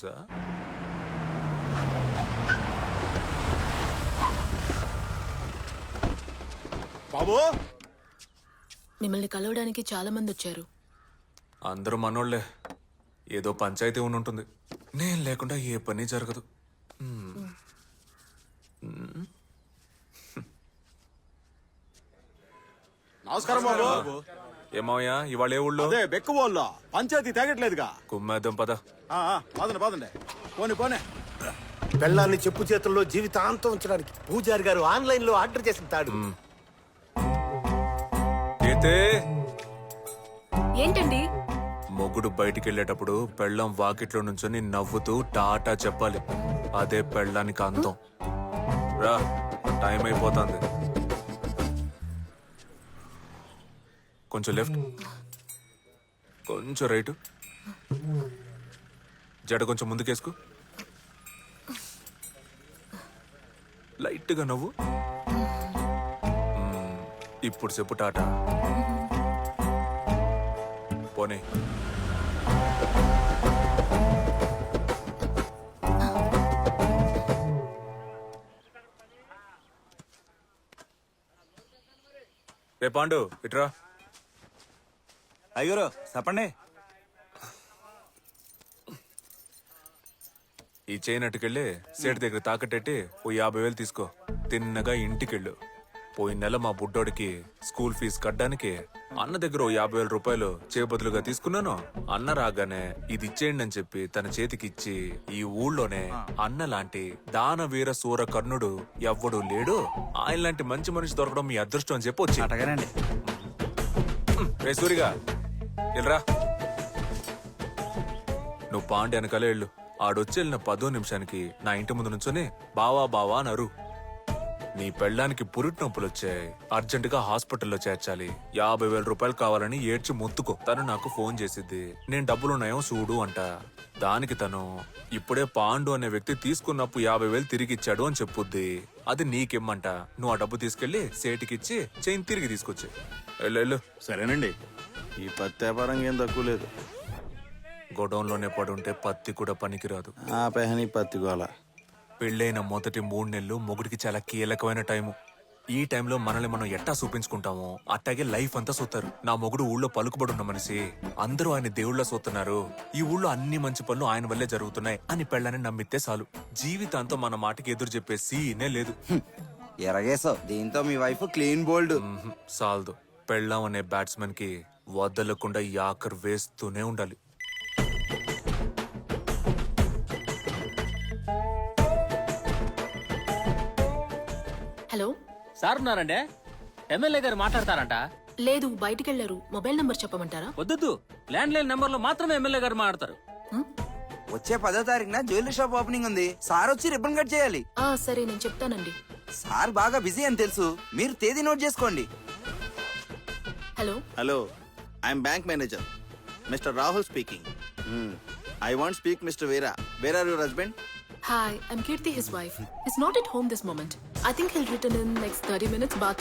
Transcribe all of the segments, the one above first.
తెలుసా బాబు! మిమ్మల్ని కలవడానికి చాలా మంది వచ్చారు. అందరూ మనోళ్ళే ఏదో పంచాయతీ ఉండి ఉంటుంది. నేను లేకుండా ఏ పని జరగదు. నమస్కారం బాబు. ఏమయ్యా ఇవాళ ఏ ఊళ్ళో? అదే బెక్కు వాళ్ళు పంచాయతీ తేగట్లేదుగా. కుమ్మేద్దాం పద. ఆ, ఆ, పదండి పదండి పోనీ పోనీ. పెళ్ళాన్ని చెప్పు చేతుల్లో జీవితాంతం ఉంచడానికి పూజారి గారు ఆన్లైన్లో ఆర్డర్ చేసిన తాడు. అయితే ఏంటండి? మొగుడు బయటికి వెళ్ళేటప్పుడు పెళ్ళం వాకిట్లో నుంచొని నవ్వుతూ టాటా చెప్పాలి. అదే పెళ్ళానికి అంతం రా టైం అయిపోతుంది. కొంచెం లెఫ్ట్. కొంచెం రైట్. జడ కొంచెం ముందుకేసుకు. లైట్గా నవ్వు. ఇప్పుడు చెప్పు టాటా. పోనీ. రే పాండు ఇట్రా అయ్యూరు చెప్పండి ఈ చైన్ అట్టుకెళ్ళి సేటు దగ్గర తాకట్టెట్టి ఓ యాభై వేలు తీసుకో. తిన్నగా ఇంటికెళ్ళు. పోయిన నెల మా బుడ్డోడికి స్కూల్ ఫీజు కట్టడానికి అన్న దగ్గర ఓ యాభై వేల రూపాయలు చేబదులుగా తీసుకున్నాను. అన్న రాగానే ఇది ఇచ్చేయండి అని చెప్పి తన చేతికి ఇచ్చి ఈ ఊళ్ళోనే అన్న లాంటి దానవీర సూర కర్ణుడు ఎవ్వడు లేడు. ఆయన లాంటి మంచి మనిషి దొరకడం మీ అదృష్టం అని చెప్పి వచ్చి. అటగానండి. రే సూరిగా వెళ్ళరా. నువ్వు పాండి వెనకాలే వెళ్ళు. ఆడొచ్చి వెళ్ళిన పదో నిమిషానికి నా ఇంటి ముందు నుంచొని బావా బావా అన్నారు నీ పెళ్ళానికి పురిటి నొప్పులు వచ్చాయి. అర్జెంటుగా హాస్పిటల్లో చేర్చాలి. యాభై వేల రూపాయలు కావాలని ఏడ్చి మొత్తుకో. తను నాకు ఫోన్ చేసిద్ది. నేను డబ్బులున్నాయో చూడు అంట. దానికి తను ఇప్పుడే పాండు అనే వ్యక్తి తీసుకున్నప్పుడు యాభై వేలు తిరిగి ఇచ్చాడు అని చెప్పుద్ది. అది నీకిమ్మంట. నువ్వు ఆ డబ్బు తీసుకెళ్ళి సేటికిచ్చి చైన్ తిరిగి తీసుకొచ్చి వెళ్ళు. సరేనండి. ఈ పత్తి వ్యాపారం ఏం తక్కువ లేదు. గొడౌన్లోనే పడుంటే పత్తి కూడా పనికిరాదు. ఆ పెహని పత్తి గోల. పెళ్ళైన మొదటి మూడు నెలలు మొగుడికి చాలా కీలకమైన టైము. ఈ టైంలో మనల్ని మనం ఎట్టా చూపించుకుంటామో అట్టాగే లైఫ్ అంతా చూస్తారు నా మొగుడు ఊళ్ళో పలుకుబడి ఉన్న మనిషి. అందరూ ఆయన దేవుళ్ళ చూస్తున్నారు ఈ ఊళ్ళో అన్ని మంచి పనులు ఆయన వల్లే జరుగుతున్నాయి అని పెళ్ళని నమ్మితే చాలు. జీవితాంతం మన మాటకి ఎదురు చెప్పే సీనే లేదు. ఎరగేసావు దీంతో మీ వైఫ్ క్లీన్ బోల్డ్. సాల్దు. పెళ్ళాం అనే బ్యాట్స్మెన్కి వదలకుండా యాకర్ వేస్తూనే ఉండాలి. హలో? సార్ ఉన్నారండి? ఎమ్మెల్యే గారు మాట్లాడతారంట? లేదు బయటికి వెళ్ళారు మొబైల్ నంబర్ చెప్పమంటారా? వద్దొద్దు. ల్యాండ్ లైన్ నెంబర్లో మాత్రమే ఎమ్మెల్యే గారు మాట్లాడతారు? వచ్చే పదో తారీఖున జ్యువెలరీ షాప్ ఓపెనింగ్ ఉంది. సార్ వచ్చి రిబ్బన్ కట్ చేయాలి. ఆ సరే నేను చెప్తానండి. సార్ బాగా బిజీ అని తెలుసు. మీరు తేదీ నోట్ చేసుకోండి. Hello? Hello. I'm bank manager. Mister Rahul speaking. I want speak mister Veera. Where are your husband? Hi I'm Keerthi his wife is not at home this moment I think he'll return in next thirty minutes but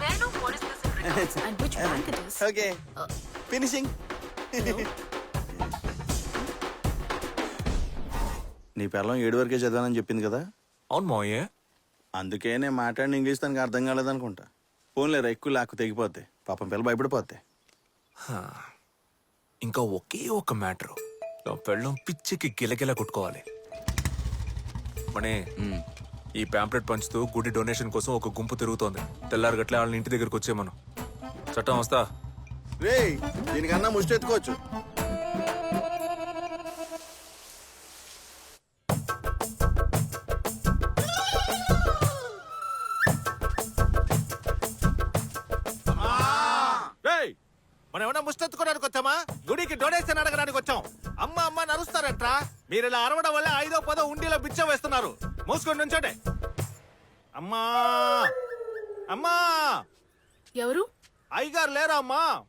may I know what is this in regards and which bank it is okay finishing నీ పిల్లం ఏడు వరకే చదివానని చెప్పింది కదా? అవును మోయే అందుకే నేను మాట్లాడిన ఇంగ్లీష్ తనకి అర్థం కాలేదనుకుంటా. ఫోన్లేరా ఎక్కువ లాక్కు తెగిపోతే పాపం పిల్ల భయపడిపోతే ఇంకా ఒకే ఒక మ్యాటర్. నా పెళ్ళం పిచ్చికి గిలగిల కొట్టుకోవాలి. మనే ఈ ప్యాంప్లెట్ పంచుతూ గుడి డొనేషన్ కోసం ఒక గుంపు తిరుగుతోంది. తెల్లారి గట్ల వాళ్ళని ఇంటి దగ్గరికి వచ్చే మనం చట్టం వస్తా. రే దీనికన్నా ముష్టి ఎత్తుకోవచ్చు. మూసుకొని నుంచోండి. అమ్మా! అమ్మా! ఎవరు? అయ్యగారు లేరా అమ్మా?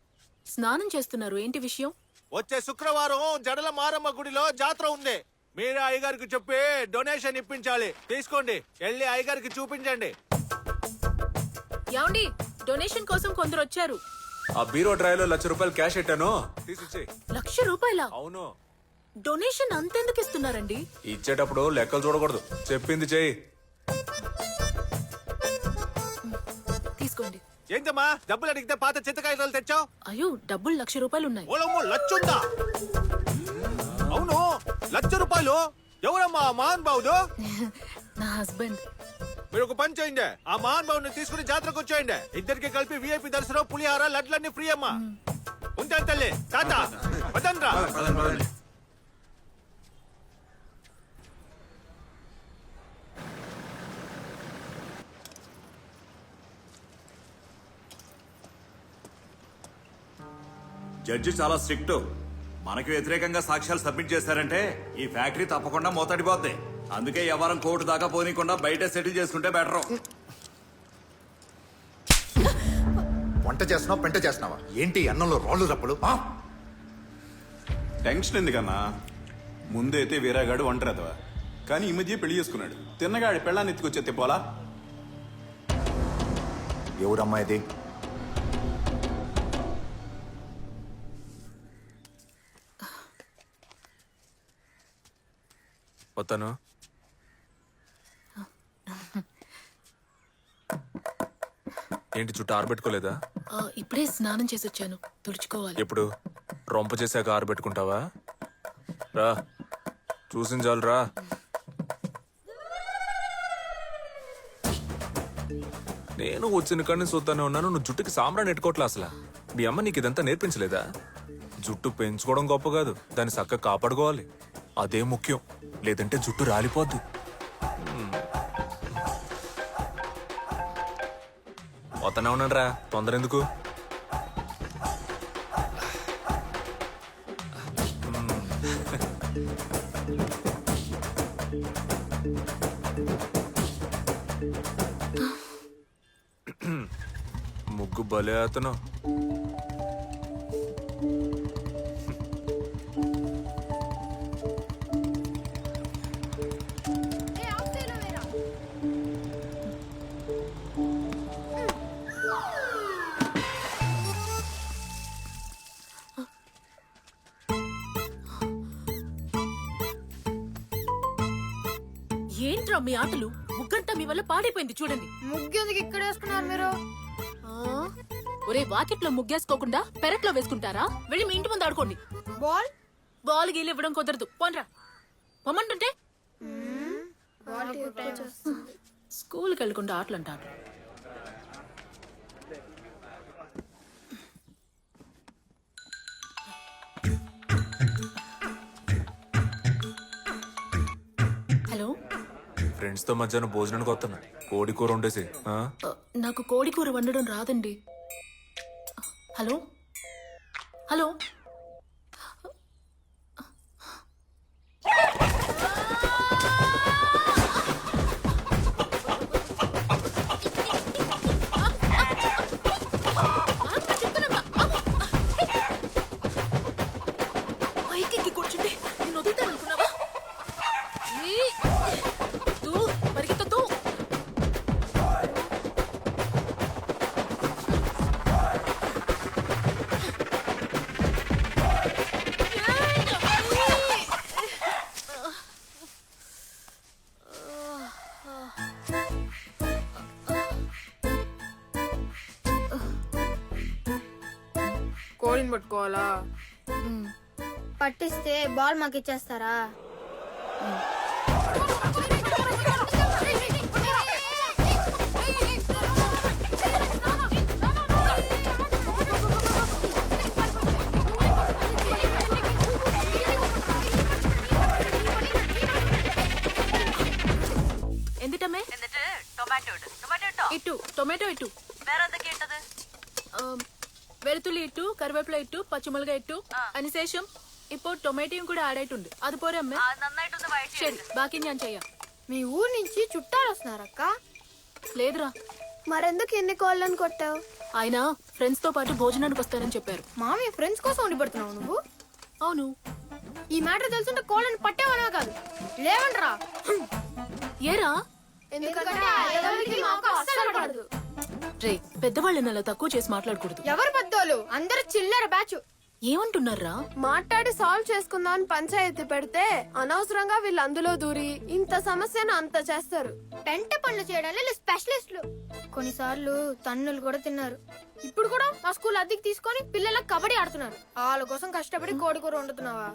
స్నానం చేస్తున్నారు. ఏంటి విషయం? వచ్చే శుక్రవారం జడల మారమ్మ గుడిలో జాతర ఉంది. మీరే అయ్యగారికి చెప్పి డొనేషన్ ఇప్పించాలి. తీసుకోండి. వెళ్ళి అయ్యగారికి చూపించండి. ఏమండి? డొనేషన్ కోసం కొందరు వచ్చారు. ఆ బీరో డ్రైవ్లో లక్ష రూపాయలు క్యాష్ పెట్టాను తీసిచ్చేయి. లక్ష రూపాయల? అవును. డొనేషన్ అంతెందుకు ఇస్తున్నారండి? ఇచ్చేటప్పుడు లెక్కలు చూడకూడదు. చెప్పింది చెయ్యి. తీసుకోండి. ఏంటమ్మా? డబ్బులు అడిగితే పాత చింతకాయలు తెచ్చావు? అయ్యో డబ్బులు లక్ష రూపాయలు ఉన్నాయి ఓలమ్మో లచ్చుందా? అవును లక్ష రూపాయలు ఎవరమ్మా ఆ మహాన్ బావుడు నా హస్బెండ్. మీరు ఒక పని చేయండి. ఆ మహాన్ బావుని తీసుకుని జాతరకు వచ్చేయండి. ఇద్దరికి కలిపి విఐపి దర్శనం పులిహార లడ్లన్నీ ఫ్రీ అమ్మా. ఉంటాను తల్లి. తాత వదండ్రా జడ్జి చాలా స్ట్రిక్ట్. మనకి వ్యతిరేకంగా సాక్ష్యాలు సబ్మిట్ చేశారంటే ఈ ఫ్యాక్టరీ తప్పకుండా మూతడిపోద్ది. అందుకే ఎవరం కోర్టు దాకా పోనీకుండా బయట సెటిల్ చేసుకుంటే బెటర్. వంట చేస్తున్నావా? పెంట చేస్తున్నావా? ఏంటి అన్నంలో రాళ్ళు రప్పలు? ఆ? టెన్షన్ ఎందుకన్నా? ముందైతే వీరాగాడు ఒంటరిదవా కానీ ఈ మధ్య పెళ్ళి చేసుకున్నాడు. తిన్నగాడి పెళ్ళాన్ని ఎత్తుకొచ్చే తిప్పాలా ఎవరమ్మా ఇది వస్తాను ఏంటి చుట్టూ ఆరబెట్టుకోలేదా? ఆ, ఇప్పుడే స్నానం చేసి వచ్చాను. తుడుచుకోవాలి. ఎప్పుడు? రొంప చేశాక ఆరబెట్టుకుంటావా? రా చూసిన చాలు రా. నేను వచ్చిన కాడిని చూద్దానే ఉన్నాను. నువ్వు జుట్టుకి సాంబ్రాన్ని ఎట్టుకోవట్లే అసలు? మీ అమ్మ నీకు ఇదంతా నేర్పించలేదా? జుట్టు పెంచుకోవడం గొప్ప కాదు. దాన్ని చక్కగా కాపాడుకోవాలి. అదే ముఖ్యం. లేదంటే జుట్టు రాలిపోద్ది. వస్తానే ఉన్నాను రా తొందర ఎందుకు ముగ్గు భలే అతను ఏంట్రా మీ ఆటలు ముగ్గంతా మీ వల్ల పాడైపోయింది చూడండి. ముగ్గెందుకు ఇక్కడ వేసుకున్నారు మీరు? ఒరే వాకిట్లో ముగ్గేసుకోకుండా పెరట్లో వేసుకుంటారా? వెళ్ళి మీ ఇంటి ముందు ఆడుకోండి. బాల్? బాల్ గీలు ఇవ్వడం కుదరదు. పోన్రా. పొమ్మంటుంటే? స్కూల్కి వెళ్ళకుండా ఆటలు అంటారు ఫ్రెండ్స్తో మధ్యాహ్నం భోజనానికి వస్తున్నా. కోడి కూర వండేసి ఆ? నాకు కోడి కూర వండడం రాదండి. హలో? హలో? పట్టుకోవాలా పట్టిస్తే బాల్ మాకు ఇచ్చేస్తారా എന്തിട്ടമ്മേ ഇട്ടു ടൊമാറ്റോ ഇട്ടു ആം, വെളുത്തുള്ളി ഇട്ടു കറിവേപ്പില ഇട്ടു പച്ചമുളക് ഇട്ടു അതിനുശേഷം ഇപ്പോ ടൊമാറ്റോയും കൂടെ ആഡ് ആയിട്ടുണ്ട് അത് പോരെ അമ്മേ ശരി ബാക്കി ഞാൻ ചെയ്യാം మీ ఊరు నుంచి చుట్టాలు వస్తున్నారక్క లేదురా మరెందుకు ఎన్ని కోళ్ళని కొట్టావు ఆయన ఫ్రెండ్స్ తో పాటు భోజనానికి వస్తారని చెప్పారు మామయ్య ఫ్రెండ్స్ కోసం ఉండి పెడుతున్నావు నువ్వు అవును ఈ మ్యాటర్ తెలుసుంటే కోళ్ళని పట్టేవనా కాదు లేవండ్రా ఏరా ఎందుకంటే రే పెద్దవాళ్ళని అలా తక్కువ చేసి మాట్లాడకూడదు. ఎవరు పెద్దోళ్ళు? అందరూ చిల్లర బ్యాచ్. ఏమంటున్నారా? మాట్లాడి సాల్వ్ చేసుకుందాం అని పంచాయతీ పెడితే అనవసరంగా వీళ్ళు అందులో దూరి ఇంత సమస్యను అంత చేస్తారు. పెంట పనులు చేయడానికి వీళ్ళు స్పెషలిస్టులు. కొన్నిసార్లు తన్నులు కూడా తిన్నారు. ఇప్పుడు కూడా మా స్కూల్ అద్దెకి తీసుకొని పిల్లలకు కబడ్డీ ఆడుతున్నారు. వాళ్ళ కోసం కష్టపడి కోడి కూర వండుతున్నావా?